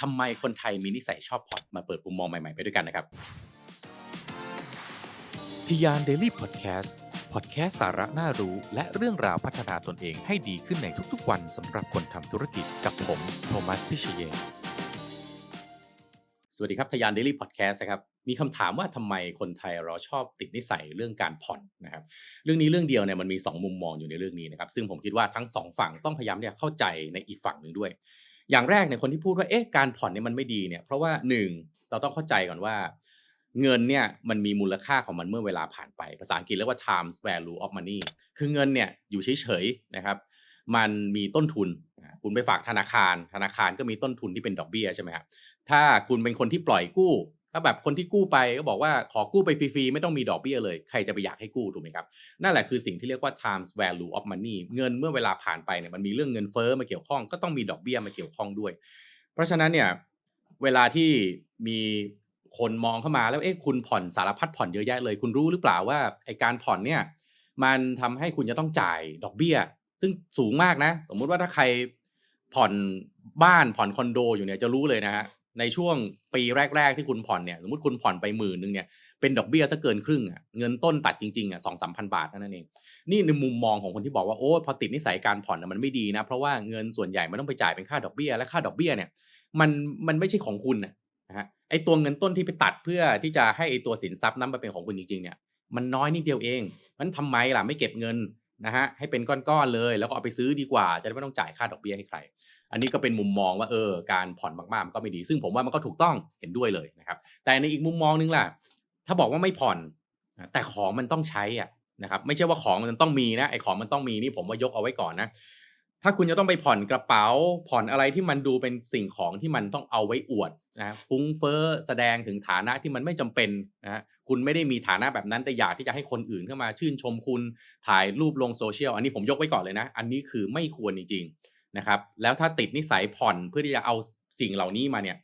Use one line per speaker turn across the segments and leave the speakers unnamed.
ทำไมคนไทยมีนิสัยชอบผ่อนมาเปิดมุมมองใหม่ๆไปด้วยกันนะครับ
ทิยานเดลี่พอดแคสต์พอดแคสต์สาระน่ารู้ และเรื่องราวพัฒนาตนเองให้ดีขึ้นในทุกๆวันสำหรับคนทำธุรกิจกับผมโทมัสพิเชยน
สวัสดีครับทยาน Daily Podcast นะครับมีคำถามว่าทำไมคนไทยเราชอบติดนิสัยเรื่องการผ่อนนะครับเรื่องนี้เรื่องเดียวเนี่ยมันมี 2 มุมมองอยู่ในเรื่องนี้นะครับซึ่งผมคิดว่าทั้ง 2 ฝั่งต้องพยายามเนี่ยเข้าใจในอีกฝั่งหนึ่งด้วย อย่างแรกเนี่ยคนที่พูดว่าเอ๊ะการผ่อนเนี่ยมันไม่ดีเนี่ยเพราะว่าหนึ่งเราต้องเข้าใจก่อนว่า เงินเนี่ยมันมีมูลค่าของมันเมื่อเวลาผ่านไป ภาษาอังกฤษเรียกว่า time value of money คือเงินเนี่ยอยู่เฉยๆนะครับ มันมีต้นทุนคุณไปฝากธนาคาร ธนาคารก็มีต้นทุนที่เป็นดอกเบี้ยใช่ไหมครับถ้าคุณเป็นคนที่ปล่อยกู้ ถ้าแบบคนที่กู้ไปก็บอกว่าขอกู้ไปฟรีๆ ไม่ต้องมีดอกเบี้ยเลย ใครจะไปอยากให้กู้ถูกไหมครับ นั่นแหละคือสิ่งที่เรียกว่า times value of money เงินเมื่อเวลาผ่านไปเนี่ยมันมีเรื่องเงินเฟ้อมาเกี่ยวข้องก็ต้องมีดอกเบี้ยมาเกี่ยวข้องด้วย เพราะฉะนั้นเนี่ยเวลาที่มีคนมองเข้ามาแล้วเอ๊ะคุณผ่อนสารพัดผ่อนเยอะแยะเลย คุณรู้หรือเปล่าว่าไอการผ่อนเนี่ยมันทำให้คุณจะต้องจ่ายดอกเบี้ย ซึ่งสูงมากนะ สมมุติว่าถ้าใครผ่อนบ้านผ่อนคอนโดอยู่เนี่ยจะรู้เลยนะฮะ ในช่วงปีแรก ๆ ที่คุณผ่อนเนี่ยสมมติคุณผ่อนไปหมื่นนึงเนี่ยเป็นดอกเบี้ยซะเกินครึ่งอะเงินต้นตัดจริงๆอะสองสามพันบาทนั่นเอง นี่ในมุมมองของคนที่บอกว่าโอ้พอติดนิสัยการผ่อนมันไม่ดีนะ เพราะว่าเงินส่วนใหญ่มันต้องไปจ่ายเป็นค่าดอกเบี้ยและค่าดอกเบี้ยเนี่ยมันมันไม่ใช่ของคุณนะฮะไอตัวเงินต้นที่ไปตัดเพื่อที่จะให้ไอตัวสินทรัพย์นั้นมาเป็นของคุณจริงๆเนี่ยมันน้อยนิดเดียวเองมันทำไมล่ะไม่เก็บเงินนะฮะให้เป็นก้อนๆเลย แล้วก็เอาไปซื้อดีกว่า จะได้ไม่ต้องจ่ายค่าดอกเบี้ยให้ใคร อันนี้ก็เป็นมุมมองว่าเออการผ่อนมากๆมันก็ไม่ดี ซึ่งผมว่ามันก็ถูกต้องเห็นด้วยเลยนะครับ แต่ในอีกมุมมองนึงล่ะ ถ้าบอกว่าไม่ผ่อนแต่ของมันต้องใช้อะนะครับไม่ใช่ว่าของมันต้องมีนะไอ้ของมันต้องมีนี่ผมว่ายกเอาไว้ก่อนนะถ้าคุณจะต้องไปผ่อนกระเป๋า ผ่อนอะไรที่มันดูเป็นสิ่งของที่มันต้องเอาไว้อวดนะฟุ้งเฟ้อแสดงถึงฐานะที่มันไม่จำเป็นนะคุณไม่ได้มีฐานะแบบนั้นแต่อยากที่จะให้คนอื่นเข้ามาชื่นชมคุณถ่ายรูปลงโซเชียลอันนี้ผมยกไว้ก่อนเลยนะ อันนี้คือไม่ควรจริงๆ นะครับแล้วถ้าติดนิสัยผ่อนเพื่อที่จะเอาสิ่งเหล่านี้มาเนี่ย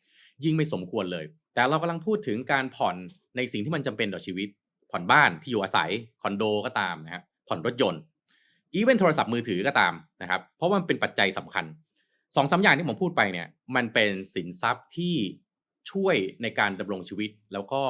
ยิ่งไม่สมควรเลย แต่เรากำลังพูดถึงการผ่อนในสิ่งที่มันจำเป็นต่อชีวิต ผ่อนบ้านที่อยู่อาศัยคอนโดก็ตามนะครับผ่อนรถยนต์อีเวนโทรศัพท์มือถือก็ตามนะครับเพราะมันเป็นปัจจัยสำคัญสองสาอย่างที่ผมพูดไปเนี่ยมันเป็นสินทรัพย์ที่ช่วยในการดำรงชีวิต แล้วก็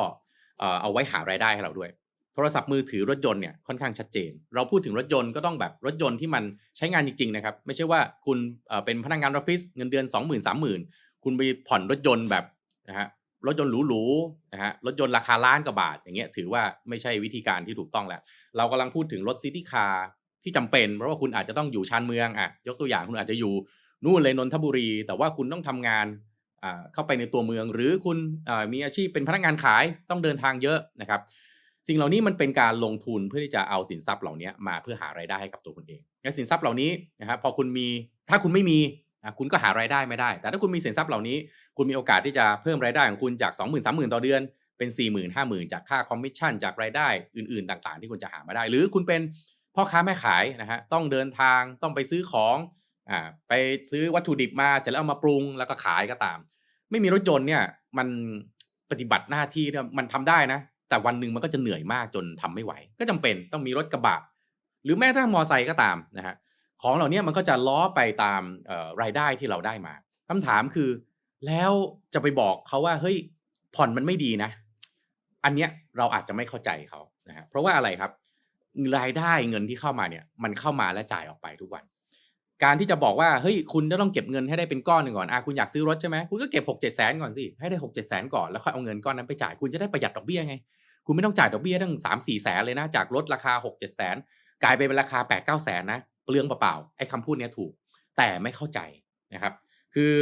เอาไว้หารายได้ให้เราด้วย โทรศัพท์มือถือรถยนต์เนี่ยค่อนข้างชัดเจน เราพูดถึงรถยนต์ก็ต้องแบบรถยนต์ที่มันใช้งานจริงๆนะครับ ไม่ใช่ว่าคุณเป็นพนักงานออฟฟิศเงินเดือน 2 0 0 0 0 3 0,000 คุณไปผ่อนรถยนต์แบบนะฮะรถยนต์หรูๆนะฮะรถยนต์ราคาล้านกว่าบาทอย่างเงี้ยถือว่าไม่ใช่วิธีการที่ถูกต้องแล้ว เรากำลังพูดถึงรถซิตี้คาร์ที่จำเป็น เพราะว่าคุณอาจจะต้องอยู่ชานเมืองอะยกตัวอย่างคุณอาจจะอยู่นู่นเลยนนทบุรี แต่ว่าคุณต้องทำงานเข้าไปในตัวเมือง หรือคุณมีอาชีพเป็นพนักงานขายต้องเดินทางเยอะนะครับ สิ่งเหล่านี้มันเป็นการลงทุนเพื่อที่จะเอาสินทรัพย์เหล่านี้มาเพื่อหารายได้ให้กับตัวคุณเองและสินทรัพย์เหล่านี้นะครับพอคุณมีถ้าคุณไม่มีคุณก็หารายได้ไม่ได้ แต่ถ้าคุณมีสินทรัพย์เหล่านี้ คุณมีโอกาสที่จะเพิ่มรายได้ของคุณจาก 2 0 0 0 0 3 0,000 ต่อเดือน เป็น 4 0 0 0 0 5 0,000 จากค่าคอมมิชชั่นจากรายได้อื่น ๆ ต่าง ๆ ที่คุณจะหามาได้ หรือคุณเป็นพ่อค้าแม่ขายนะฮะต้องเดินทางต้องไปซื้อของอ่าไปซื้อวัตถุดิบมาเสร็จแล้วเอามาปรุงแล้วก็ขายก็ตาม ไม่มีรถยนต์เนี่ยมันปฏิบัติหน้าที่มันทำได้นะ แต่วันหนึ่งมันก็จะเหนื่อยมากจนทำไม่ไหว ก็จำเป็นต้องมีรถกระบะหรือแม้แต่มอไซค์ก็ตามนะฮะของเหล่านี้มันก็จะล้อไปตามรายได้ที่เราได้มาคำถามคือ แล้วจะไปบอกเขาว่าเฮ้ยผ่อนมันไม่ดีนะ อันเนี้ยเราอาจจะไม่เข้าใจเขานะฮะเพราะว่าอะไรครับรายได้เงินที่เข้ามาเนี่ยมันเข้ามาและจ่ายออกไปทุกวัน การที่จะบอกว่าเฮ้ยคุณจะต้องเก็บเงินให้ได้เป็นก้อนหนึ่งก่อนอะคุณอยากซื้อรถใช่ไหมคุณก็เก็บหกเจ็ดแสนก่อนสิให้ได้หกเจ็ดแสนก่อนแล้วค่อยเอาเงินก้อนนั้นไปจ่ายคุณจะได้ประหยัดดอกเบี้ยไง คุณไม่ต้องจ่ายดอกเบี้ยตั้งสามสี่แสนเลยนะจากรถราคาหกเจ็ดแสนกลายไปเป็นราคาแปดเก้าแสนนะเปลืองเปล่าๆไอ้คำพูดเนี้ถูก แต่ไม่เข้าใจนะครับ คือ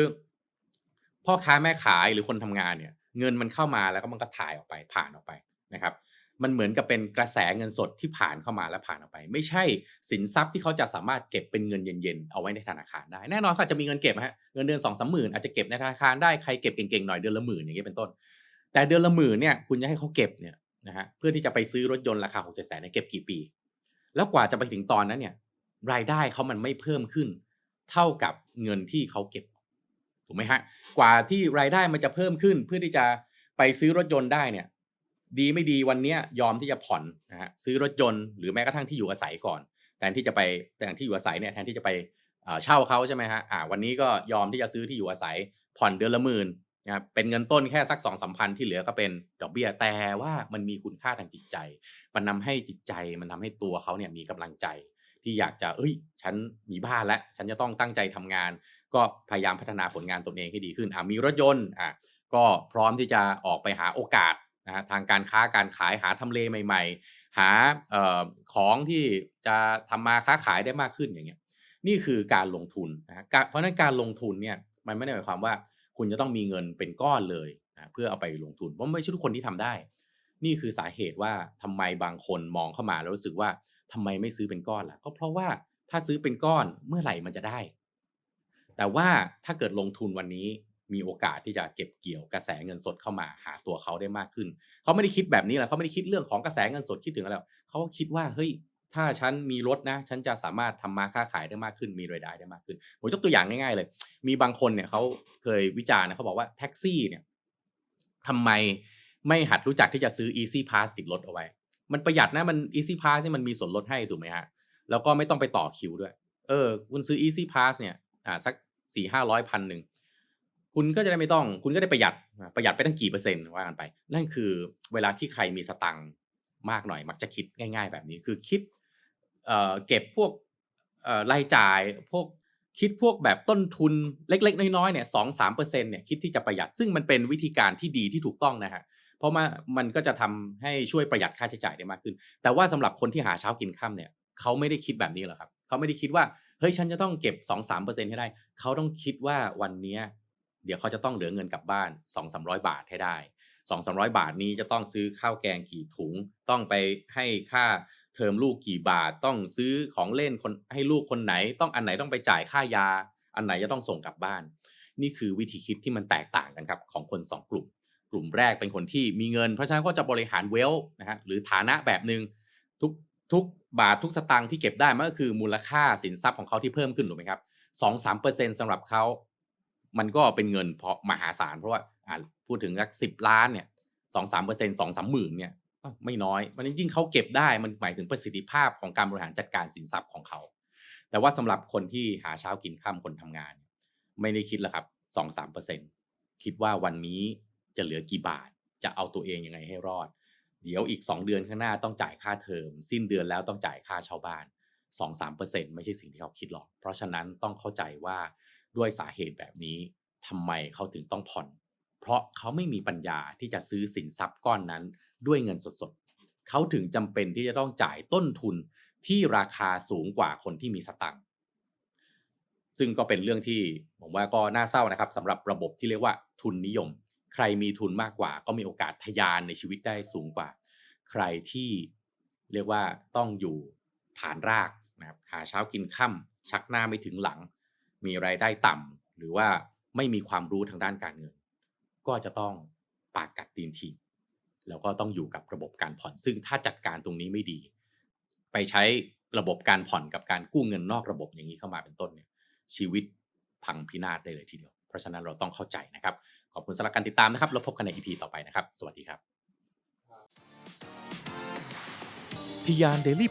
พ่อค้าแม่ขายหรือคนทำงานเนี่ย เงินมันเข้ามาแล้วก็มันก็ถ่ายออกไปผ่านออกไปนะครับ มันเหมือนกับเป็นกระแสเงินสดที่ผ่านเข้ามาแล้วผ่านออกไป ไม่ใช่สินทรัพย์ที่เขาจะสามารถเก็บเป็นเงินเย็นๆเอาไว้ในธนาคารได้แน่นอนเขาจะมีเงินเก็บฮะเงินเดือนสองสามหมื่นอาจจะเก็บในธนาคารได้ใครเก็บเก่งๆหน่อยเดือนละหมื่นอย่างนี้เป็นต้น แต่เดือนละหมื่นเนี่ยคุณจะให้เขาเก็บเนี่ยนะฮะเพื่อที่จะไปซื้อรถยนต์ราคาหกเจ็ดแสนเนี่ยเก็บกี่ปี แล้วกว่าจะไปถึงตอนนั้นเนี่ยรายได้เขามันไม่เพิ่มขึ้น เท่ากับเงินที่เขาเก็บถูกไหมฮะกว่าที่รายได้มันจะเพิ่มขึ้นเพื่อที่จะไปซื้อรถยนต์ได้เนี่ย ดีไม่ดีวันนี้ยอมที่จะผ่อนนะฮะซื้อรถยนต์หรือแม้กระทั่งที่อยู่อาศัยก่อนแทนที่จะไปแต่ที่อยู่อาศัยเนี่ยแทนที่จะไปเช่าเขาใช่ไหมฮะอ่าวันนี้ก็ยอมที่จะซื้อที่อยู่อาศัย ผ่อนเดือนละหมื่นนะครับเป็นเงินต้นแค่สักสองสามพันที่เหลือก็เป็นดอกเบี้ยแต่ว่ามันมีคุณค่าทางจิตใจ มันนำให้จิตใจมันทำให้ตัวเขาเนี่ยมีกำลังใจ ที่อยากจะเอ้ย ฉันมีบ้านแล้ว ฉันจะต้องตั้งใจทำงาน ก็พยายามพัฒนาผลงานตนเองให้ดีขึ้นอ่ามีรถยนต์อะก็พร้อมที่จะออกไปหาโอกาส นะฮะทางการค้าการขายหาทำเลใหม่ ๆ หาออของที่จะทำมาค้าขายได้มากขึ้นอย่างเงี้ยนี่คือการลงทุนนะฮะเพราะนั้นการลงทุนเนี่ยมันไม่ได้หมายความว่าคุณจะต้องมีเงินเป็นก้อนเลยนะเพื่อเอาไปลงทุนเพราะไม่ใช่ทุกคนที่ทำได้ นี่คือสาเหตุว่าทำไมบางคนมองเข้ามาแล้วรู้สึกว่าทำไมไม่ซื้อเป็นก้อนล่ะก็เพราะว่าถ้าซื้อเป็นก้อนเมื่อไหร่มันจะได้ แต่ว่าถ้าเกิดลงทุนวันนี้ มีโอกาสที่จะเก็บเกี่ยวกระแสเงินสดเข้ามาหาตัวเขาได้มากขึ้น เขาไม่ได้คิดแบบนี้แหละเขาไม่ได้คิดเรื่องของกระแสเงินสดคิดถึงอะไรหรอกเขาคิดว่าเฮ้ยถ้าฉันมีรถนะ ฉันจะสามารถทำมาค้าขายได้มากขึ้น มีรายได้ได้มากขึ้นผมยกตัวอย่างง่ายๆเลย มีบางคนเนี่ยเขาเคยวิจารณ์นะเขาบอกว่าแท็กซี่เนี่ยทำไมไม่หัดรู้จักที่จะซื้อ easy pass ติดรถเอาไว้ มันประหยัดนะมัน easy pass ที่มันมีส่วนลดให้ถูกไหมฮะแล้วก็ไม่ต้องไปต่อคิวด้วย เออ คุณซื้อ easy pass เนี่ยอ่าสักสี่ห้าร้อยพันหนึ่ง คุณก็จะได้ไม่ต้อง คุณก็ได้ประหยัดประหยัดไปตั้งกี่เปอร์เซ็นต์ว่ากันไป นั่นคือเวลาที่ใครมีสตังค์มากหน่อย มักจะคิดง่าย ๆ แบบนี้คือคิดเเก็บพวกรายจ่ายพวกคิดพวกแบบต้นทุนเล็ก ๆ น้อยๆเนี่ยสองสามเปอร์เซ็นต์เนี่ยคิดที่จะประหยัดซึ่งมันเป็นวิธีการที่ดีที่ถูกต้องนะฮะเพราะมามันก็จะทำให้ช่วยประหยัดค่าใช้จ่ายได้มากขึ้น แต่ว่าสำหรับคนที่หาเช้ากินค่ำเนี่ยเขาไม่ได้คิดแบบนี้หรอกครับเขาไม่ได้คิดว่าเฮ้ยฉันจะต้องเก็บ2-3%ให้ได้ เขาต้องคิดว่าวันเนี้ เดี๋ยวเขาจะต้องเหลือเงินกลับบ้าน 2-300 บาทให้ได้ 2-300 บาทนี้จะต้องซื้อข้าวแกงกี่ถุง ต้องไปให้ค่าเทอมลูกกี่บาท ต้องซื้อของเล่นคนให้ลูกคนไหน ต้องอันไหนต้องไปจ่ายค่ายา อันไหนจะต้องส่งกลับบ้าน นี่คือวิธีคิดที่มันแตกต่างกันครับของคน 2 กลุ่ม กลุ่มแรกเป็นคนที่มีเงิน เพราะฉะนั้นก็จะบริหารเวลนะฮะหรือฐานะแบบหนึ่งทุกทุกบาททุกสตางค์ที่เก็บได้มันก็คือมูลค่าสินทรัพย์ของเขาที่เพิ่มขึ้นถูกไหมครับสองสามเปอร์เซ็นต์สำหรับเขา มันก็เป็นเงินเพราะมหาศาลเพราะว่าพูดถึงสักสิบล้านเนี่ยสองสามเปอร์เซ็นสองสามหมื่นเนี่ยไม่น้อยมันยิ่งเขาเก็บได้มันหมายถึงประสิทธิภาพของการบริหารจัดการสินทรัพย์ของเขา แต่ว่าสำหรับคนที่หาเช้ากินค่ำคนทำงาน ไม่ได้คิดแล้วครับสองสามเปอร์เซ็นคิดว่าวันนี้จะเหลือกี่บาท จะเอาตัวเองยังไงให้รอด เดี๋ยวอีก 2 เดือนข้างหน้าต้องจ่ายค่าเทอม สิ้นเดือนแล้วต้องจ่ายค่าเช่าบ้าน 2-3%ไม่ใช่สิ่งที่เขาคิดหรอก เพราะฉะนั้นต้องเข้าใจว่า ด้วยสาเหตุแบบนี้ทำไมเขาถึงต้องผ่อน เพราะเขาไม่มีปัญญาที่จะซื้อสินทรัพย์ก้อนนั้นด้วยเงินสดๆเขาถึงจำเป็นที่จะต้องจ่ายต้นทุนที่ราคาสูงกว่าคนที่มีสตังค์ซึ่งก็เป็นเรื่องที่ผมว่าก็น่าเศร้านะครับสำหรับระบบที่เรียกว่าทุนนิยม ใครมีทุนมากกว่า ก็มีโอกาสทะยานในชีวิตได้สูงกว่า ใครที่เรียกว่าต้องอยู่ฐานรากนะครับหาเช้ากินค่ำชักหน้าไม่ถึงหลัง มีรายได้ต่ำหรือว่าไม่มีความรู้ทางด้านการเงิน ก็จะต้องปากกัดตีนทีแล้วก็ต้องอยู่กับระบบการผ่อนซึ่งถ้าจัดการตรงนี้ไม่ดี ไปใช้ระบบการผ่อนกับการกู้เงินนอกระบบอย่างนี้เข้ามาเป็นต้นเนี่ยชีวิตพังพินาศได้เลยทีเดียว เพราะฉะนั้นเราต้องเข้าใจนะครับ ขอบคุณสำหรับการติดตามนะครับ แล้วพบกันใน EP ต่อไปนะครับ สวัสดีครับ
ทิยานเดลี่